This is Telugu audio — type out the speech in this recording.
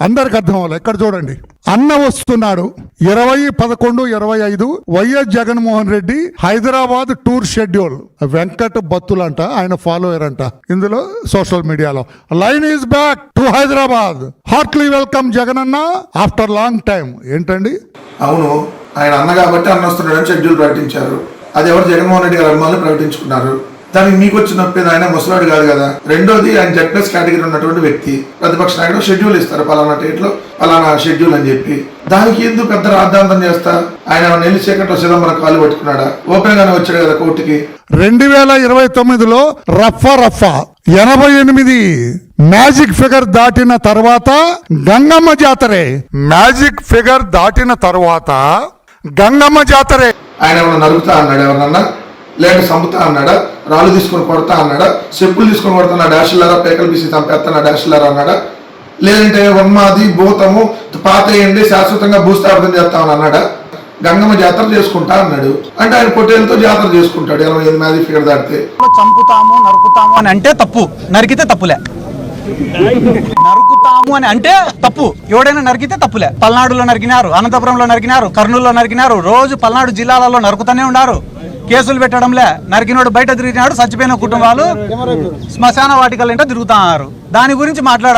అందరికి అర్థం అవ్వాలి. ఎక్కడ చూడండి. అన్న వస్తున్నాడు. ఇరవై పదకొండు ఇరవై ఐదు YS Jaganmohan Reddy Hyderabad tour schedule. Venkata బత్తులంట ఆయన ఫాలోయర్ అంట. ఇందులో సోషల్ మీడియాలో. Line is back to Hyderabad. Heartly welcome Jagan అన్న. ఆఫ్టర్ లాంగ్ టైం ఏంటండి? అవును ఆయన అన్న కాబట్టి అన్న వస్తున్నాడని షెడ్యూల్ ప్రకటించారు. అది ఎవరు? జగన్మోహన్ రెడ్డి గారు అభిమానులు ప్రకటించుకున్నారు. దానికి మీకు వచ్చిన నొప్పేది ఆయన ముసలాడు కాదు కదా. రెండోది ఆయన జెడ్ ప్లస్ కేటగిరీ ఉన్నటువంటి వ్యక్తి. ప్రతిపక్ష నాయకుడు షెడ్యూల్ ఇస్తారు పలానా డేట్లో పలానా షెడ్యూల్ అని చెప్పి. దానికి ఎందుకు పెద్ద రాద్ధాంతం చేస్తా? ఆయన నెల్లి చీకట్లో చిదంబరం కాలు పట్టుకున్నాడా? ఓపెన్ గానే వచ్చాడు కదా కోర్టుకి. రెండు వేల ఇరవై తొమ్మిదిలో రఫా రఫా ఎనభై ఎనిమిది మ్యాజిక్ ఫిగర్ దాటిన తర్వాత గంగమ్మ జాతరే. మ్యాజిక్ ఫిగర్ దాటిన తర్వాత గంగమ్మ జాతరే. ఆయన నరుగుతా అన్నాడు ఎవరన్నా లేదంటే చంపుతా అన్నాడా? రాళ్ళు తీసుకొని కొడతా అన్నాడా? చెప్పులు తీసుకొని కొడుతున్నా డాషులారా పేకలు పీసి నా డాషులారా అన్నాడా? లేదంటే ఉన్మాది భూతము పాతేయండి శాశ్వతంగా భూస్థాపితం చేస్తామని అన్నాడా? గంగమ్మ జాతర చేసుకుంటా అన్నాడు. అంటే ఆయన పొట్టేలతో జాతర చేసుకుంటాడు. ఇరవై ఐదు మ్యాజిక్ ఫిగర్ దాటితే. చంపుతాము నరుకుతాము అని అంటే తప్పు. నరికితే తప్పులే. నరుకుతాము అని అంటే తప్పు. ఎవడైనా నరికితే తప్పులే. పల్నాడులో నరికినారు అనంతపురంలో నరికినారు కర్నూలులో నరికినారు. రోజు పల్నాడు జిల్లాలలో నరుకుతూనే ఉన్నారు. కేసులు పెట్టడంలే. నరికినోడు బయట తిరిగినాడు చచ్చిపోయిన కుటుంబాలు. శ్మశాన వాటికలు తిరుగుతున్నారు. దాని గురించి మాట్లాడ